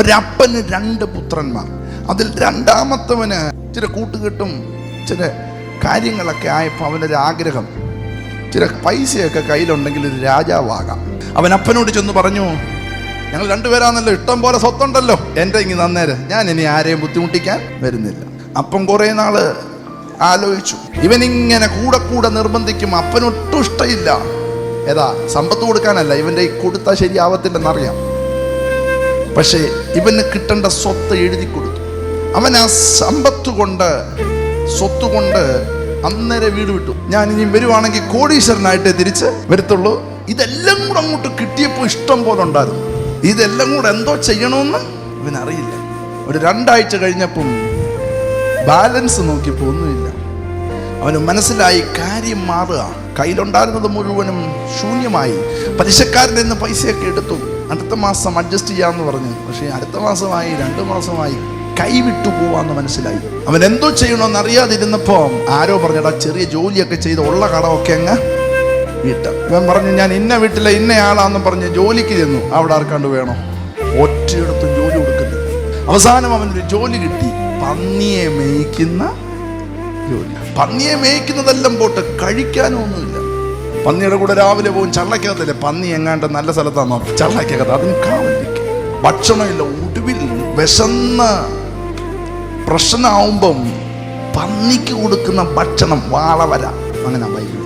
ഒരപ്പന് രണ്ട് പുത്രന്മാർ. അതിൽ രണ്ടാമത്തവന് ചില കൂട്ടുകെട്ടും ചില കാര്യങ്ങളൊക്കെ ആയപ്പോൾ അവനൊരു ആഗ്രഹം. ചില പൈസയൊക്കെ കയ്യിലുണ്ടെങ്കിൽ ഒരു രാജാവാകാം. അവൻ അപ്പനോട് ചെന്ന് പറഞ്ഞു ഞങ്ങൾ രണ്ടുപേരാണല്ലോ ഇഷ്ടം പോലെ സ്വത്തുണ്ടല്ലോ. എന്റെ ഇങ്ങനെ നന്നേരെ ഞാൻ ഇനി ആരെയും ബുദ്ധിമുട്ടിക്കാൻ വരുന്നില്ല. അപ്പം കുറേ നാൾ ആലോചിച്ചു. ഇവനിങ്ങനെ കൂടെ കൂടെ നിർബന്ധിക്കും അപ്പനൊട്ടും ഇഷ്ടമില്ല ഏതാ സമ്പത്ത് കൊടുക്കാനല്ല ഇവന്റെ ഈ കൊടുത്താൽ ശരിയാവത്തില്ലെന്നറിയാം. പക്ഷേ ഇവന് കിട്ടേണ്ട സ്വത്ത് എഴുതി കൊടുത്തു. അവൻ ആ സമ്പത്ത് കൊണ്ട് സ്വത്ത് കൊണ്ട് അന്നേരം വീട് വിട്ടു. ഞാൻ ഇനി വരുവാണെങ്കിൽ കോടീശ്വരനായിട്ടേ തിരിച്ച് വരത്തുള്ളൂ. ഇതെല്ലാം കൂടെ അങ്ങോട്ട് കിട്ടിയപ്പോൾ ഇഷ്ടം പോലെ ഉണ്ടായിരുന്നു. ഇതെല്ലാം കൂടെ എന്തോ ചെയ്യണമെന്ന് ഇവനറിയില്ല. ഒരു രണ്ടാഴ്ച കഴിഞ്ഞപ്പം ബാലൻസ് നോക്കിയപ്പോൾ ഒന്നുമില്ല. അവന് മനസ്സിലായി കാര്യം മാറുക കയ്യിലുണ്ടായിരുന്നത് മുഴുവനും ശൂന്യമായി. പലിശക്കാരന്റെ നിന്ന് പൈസയൊക്കെ എടുത്തു. അടുത്ത മാസം അഡ്ജസ്റ്റ് ചെയ്യാമെന്ന് പറഞ്ഞു. പക്ഷേ അടുത്ത മാസമായി രണ്ട് മാസമായി കൈവിട്ടു പോവാന്ന് മനസ്സിലായി. അവൻ എന്തോ ചെയ്യണമെന്ന് അറിയാതിരുന്നപ്പോൾ ആരോ പറഞ്ഞടാ ചെറിയ ജോലിയൊക്കെ ചെയ്ത് ഉള്ള കടമൊക്കെ അങ്ങ് വീട്ട. ഇവൻ പറഞ്ഞു ഞാൻ ഇന്ന വീട്ടിലെ ഇന്നയാളാന്ന് പറഞ്ഞ് ജോലിക്ക് ചെന്നു. അവിടെ ആർക്കാണ്ട് വേണോ? ഒറ്റയിടത്തും ജോലി കൊടുക്കുന്നു. അവസാനം അവനൊരു ജോലി കിട്ടി. പന്നിയെ മേയ്ക്കുന്ന ജോലി പന്നിയെ മേയ്ക്കുന്നതെല്ലാം പോട്ട് കഴിക്കാനും ഒന്നുമില്ല പന്നിയുടെ കൂടെ രാവിലെ പോകും ചള്ളക്കകത്തല്ലേ? പന്നി എങ്ങാണ്ട് നല്ല സ്ഥലത്താണോ ചള്ളക്കകത്ത് അതും കാവലിക്കും ഭക്ഷണമില്ല ഒടുവിൽ വിശന്ന പ്രശ്നമാവുമ്പം പന്നിക്ക് കൊടുക്കുന്ന ഭക്ഷണം വാളവര. അങ്ങനെ ബൈബിൾ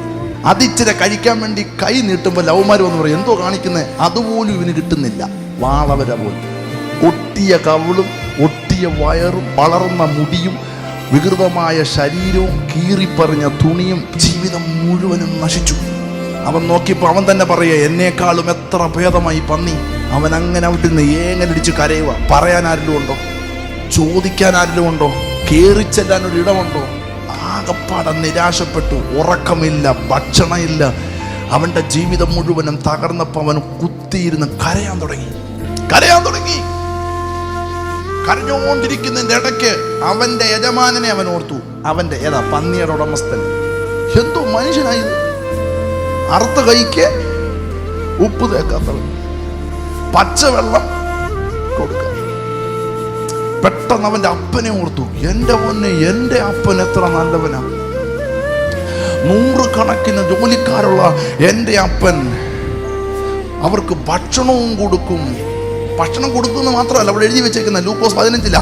അതിച്ചിരി കഴിക്കാൻ വേണ്ടി കൈ നീട്ടുമ്പോൾ ലവ്മാർ വന്ന് പറയും എന്തോ കാണിക്കുന്നത് അതുപോലും ഇവന് കിട്ടുന്നില്ല. വാളവര പോലും. ഒട്ടിയ കവിളും ഒട്ടിയ വയറും വളർന്ന മുടിയും വികൃതമായ ശരീരവും കീറിപ്പറിഞ്ഞ തുണിയും ജീവിതം മുഴുവനും നശിച്ചു. അവൻ നോക്കിയപ്പോൾ അവൻ തന്നെ പറയുക എന്നേക്കാളും എത്ര ഭേദമായി പന്നി. അവൻ അങ്ങനെ അവിടെ നിന്ന് ഏങ്ങനടിച്ച് കരയുക. പറയാൻ ആരെങ്കിലും ഉണ്ടോ ചോദിക്കാൻ ആരെങ്കിലും ഉണ്ടോ കേറിച്ചെല്ലാൻ ഒരു ഇടമുണ്ടോ? ആകപ്പാടെ നിരാശപ്പെട്ടു. ഉറക്കമില്ല ഭക്ഷണമില്ല. അവന്റെ ജീവിതം മുഴുവനും തകർന്നപ്പോൾ അവൻ കുത്തിയിരുന്ന് കരയാൻ തുടങ്ങി. കരയാൻ തുടങ്ങി. കരഞ്ഞുകൊണ്ടിരിക്കുന്നതിന്റെ ഇടയ്ക്ക് അവന്റെ യജമാനനെ അവൻ ഓർത്തു. അവന്റെ ഏതാ? പന്നിയുടെ ഉടമസ്ഥൻ. എന്തോ മനുഷ്യനായത് അറുത്ത കൈക്ക് ഉപ്പ് തേക്കാത്തവൻ. പച്ചവെള്ളം കൊടുക്കുക പെട്ടെന്ന് അവന്റെ അപ്പനെ ഓർത്തു. എന്റെ പൊന്നെ എന്റെ അപ്പൻ എത്ര നല്ലവനാ. നൂറുകണക്കിന് ജോലിക്കാരുള്ള എന്റെ അപ്പൻ അവർക്ക് ഭക്ഷണവും കൊടുക്കും. ഭക്ഷണം കൊടുക്കുന്നത് മാത്രമല്ല അവിടെ എഴുതി വെച്ചേക്കുന്ന ലൂക്കോസ് പതിനഞ്ചില്ല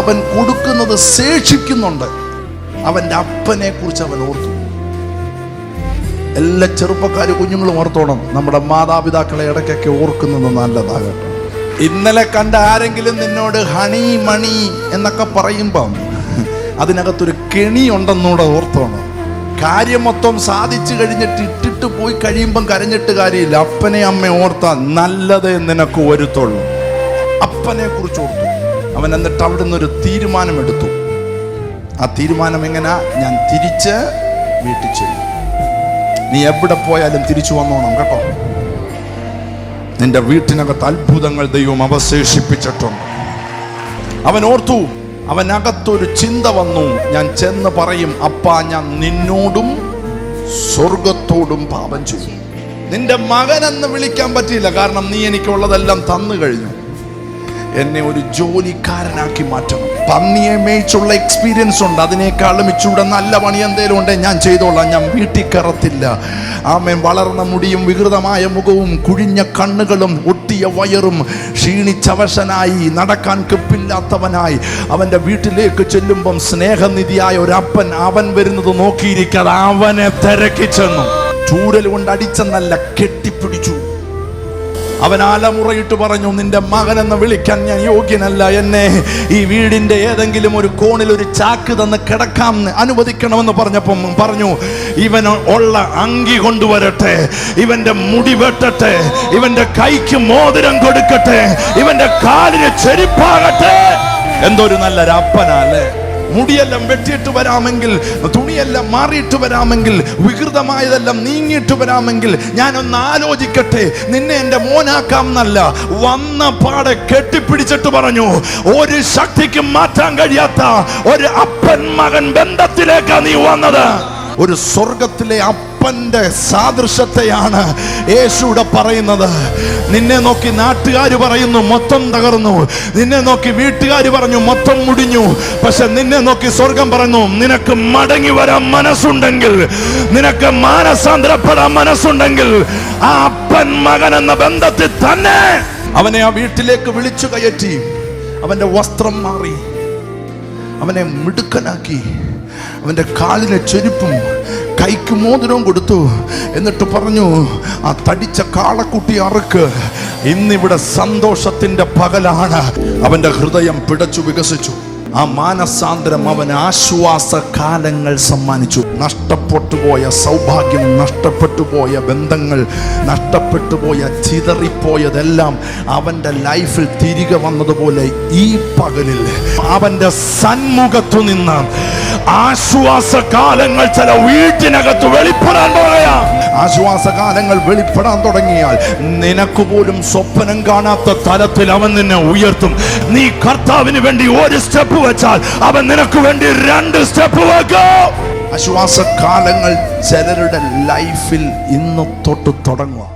അവൻ കൊടുക്കുന്നത് ശേഷിക്കുന്നുണ്ട്. അവന്റെ അപ്പനെ കുറിച്ച് അവൻ ഓർത്തു. എല്ലാ ചെറുപ്പക്കാർ കുഞ്ഞുങ്ങളും ഓർത്തോണം നമ്മുടെ മാതാപിതാക്കളെ ഇടയ്ക്കൊക്കെ ഓർക്കുന്നത് നല്ലതാകട്ടെ. ഇന്നലെ കണ്ട ആരെങ്കിലും നിന്നോട് ഹണി മണി എന്നൊക്കെ പറയുമ്പം അതിനകത്തൊരു കെണി ഉണ്ടെന്നൂടെ ഓർത്തോണം. കാര്യം മൊത്തം സാധിച്ചു കഴിഞ്ഞിട്ട് ഇട്ടിട്ട് പോയി കഴിയുമ്പം കരഞ്ഞിട്ട് കാര്യമില്ല. അപ്പനെ അമ്മ ഓർത്ത നല്ലത് നിനക്ക് വരുത്തുള്ളൂ. അപ്പനെ കുറിച്ച് ഓർത്തു. അവൻ എന്നിട്ട് അവിടുന്ന് ഒരു തീരുമാനമെടുത്തു. ആ തീരുമാനം എങ്ങനെയാ ഞാൻ തിരിച്ച് വീട്ടിൽ ചെല്ലും. നീ എവിടെ പോയാലും തിരിച്ചു വന്നോണം കേട്ടോ. നിന്റെ വീട്ടിനകത്ത് അത്ഭുതങ്ങൾ ദൈവം അവശേഷിപ്പിച്ചിട്ടുണ്ട്. അവൻ ഓർത്തു അവനകത്തൊരു ചിന്ത വന്നു. ഞാൻ ചെന്ന് പറയും അപ്പാ ഞാൻ നിന്നോടും സ്വർഗത്തോടും പാപം ചെയ്യും നിന്റെ മകൻ എന്ന് വിളിക്കാൻ പറ്റിയില്ല. കാരണം നീ എനിക്കുള്ളതെല്ലാം തന്നു കഴിഞ്ഞു. എന്നെ ഒരു ജോലിക്കാരനാക്കി മാറ്റണം. പന്നിയെ മേയിച്ചുള്ള എക്സ്പീരിയൻസ് ഉണ്ട്. അതിനേക്കാളും ഇച്ചൂടെ നല്ല പണി എന്തേലും ഉണ്ടെ ഞാൻ ചെയ്തോളാം. ഞാൻ വീട്ടിൽ കറത്തില്ല ആമേൻ വളർന്ന മുടിയും വികൃതമായ മുഖവും കുഴിഞ്ഞ കണ്ണുകളും ഒട്ടിയ വയറും ക്ഷീണിച്ചവശനായി നടക്കാൻ കെപ്പില്ലാത്തവനായി അവന്റെ വീട്ടിലേക്ക് ചെല്ലുമ്പം സ്നേഹനിധിയായ ഒരപ്പൻ അവൻ വരുന്നത് നോക്കിയിരിക്കാതെ അവനെ തിരക്കി ചെന്നു. ചൂരൽ കൊണ്ട് അടിച്ചെന്നല്ല കെട്ടിപ്പിടിച്ചു. അവൻ ആലമുറയിട്ട് പറഞ്ഞു നിന്റെ മകൻ എന്ന് വിളിക്കാൻ ഞാൻ യോഗ്യനല്ല എന്നെ. ഈ വീടിന്റെ ഏതെങ്കിലും ഒരു കോണിൽ ഒരു ചാക്ക് തന്ന് കിടക്കാം അനുവദിക്കണമെന്ന് പറഞ്ഞപ്പം പറഞ്ഞു ഇവൻ ഉള്ള അങ്കി കൊണ്ടുവരട്ടെ ഇവന്റെ മുടി വെട്ടട്ടെ ഇവന്റെ കൈക്ക് മോതിരം കൊടുക്കട്ടെ ഇവന്റെ കാലിന് ചെരിപ്പാകട്ടെ. എന്തൊരു നല്ല അപ്പനാ അല്ലേ? മുടിയെല്ലാം വെട്ടിയിട്ട് വരാമെങ്കിൽ തുണിയെല്ലാം മാറിയിട്ട് വരാമെങ്കിൽ വികൃതമായതെല്ലാം നീങ്ങിയിട്ട് വരാമെങ്കിൽ ഞാനൊന്ന് ആലോചിക്കട്ടെ നിന്നെ എന്റെ മോനാക്കാം എന്നല്ല വന്ന പാടെ കെട്ടിപ്പിടിച്ചിട്ട് പറഞ്ഞു ഒരു ശക്തിക്കും മാറ്റാൻ കഴിയാത്ത ഒരു അപ്പൻ മകൻ ബന്ധത്തിലേക്കാണ് നീ വന്നത്. ഒരു സ്വർഗത്തിലെ അപ്പന്റെ സാദൃശ്യത്തെയാണ് യേശുവിടെ പറയുന്നത്. നിന്നെ നോക്കി നാട്ടുകാർ പറയുന്നു മൊത്തം തകർന്നു. നിന്നെ നോക്കി വീട്ടുകാർ പറഞ്ഞു മൊത്തം മുടിഞ്ഞു. പക്ഷെ നിന്നെ നോക്കി സ്വർഗം പറഞ്ഞു നിനക്ക് മടങ്ങി വരാൻ മനസ്സുണ്ടെങ്കിൽ നിനക്ക് മാനസാന്തരപ്പെടാൻ മനസ്സുണ്ടെങ്കിൽ ആ അപ്പൻ മകൻ എന്ന ബന്ധത്തിൽ തന്നെ അവനെ ആ വീട്ടിലേക്ക് വിളിച്ചു കയറ്റി. അവന്റെ വസ്ത്രം മാറി. അവനെ മിടുക്കനാക്കി. അവന്റെ കാലിലെ ചെരുപ്പും കൈക്ക് മോതിരവും കൊടുത്തു. എന്നിട്ട് പറഞ്ഞു ആ തടിച്ച കാളക്കുട്ടി അറുക്ക് ഇന്നിവിടെ സന്തോഷത്തിന്റെ പകലാണ്. അവന്റെ ഹൃദയം പിടച്ചു വികസിച്ചു. ആ മാനസാന്തരം അവൻ ആശ്വാസ കാലങ്ങൾ സമ്മാനിച്ചു. നഷ്ടപ്പെട്ടു പോയ സൗഭാഗ്യം നഷ്ടപ്പെട്ടു പോയ ബന്ധങ്ങൾ നഷ്ടപ്പെട്ടു പോയ ചിതറിപ്പോയതെല്ലാം അവന്റെ ലൈഫിൽ തിരികെ വന്നതുപോലെ ഈ പകലിൽ അവന്റെ സന്മുഖത്തു നിന്ന് ആശ്വാസകാലങ്ങൾ ചില വീട്ടിനകത്ത് വെളിപ്പെടാൻ പറയാം ആശ്വാസകാലങ്ങൾ വെളിപ്പെടാൻ തുടങ്ങിയാൽ നിനക്ക് പോലും സ്വപ്നം കാണാത്ത തലത്തിൽ അവൻ നിന്നെ ഉയർത്തും. നീ കർത്താവിന് വേണ്ടി ഒരു സ്റ്റെപ്പ് വെച്ചാൽ അവൻ നിനക്ക് വേണ്ടി രണ്ട് സ്റ്റെപ്പ് വെക്കും. ആശ്വാസകാലങ്ങൾ ചിലരുടെ ലൈഫിൽ ഇന്ന് തൊട്ട് തുടങ്ങുക.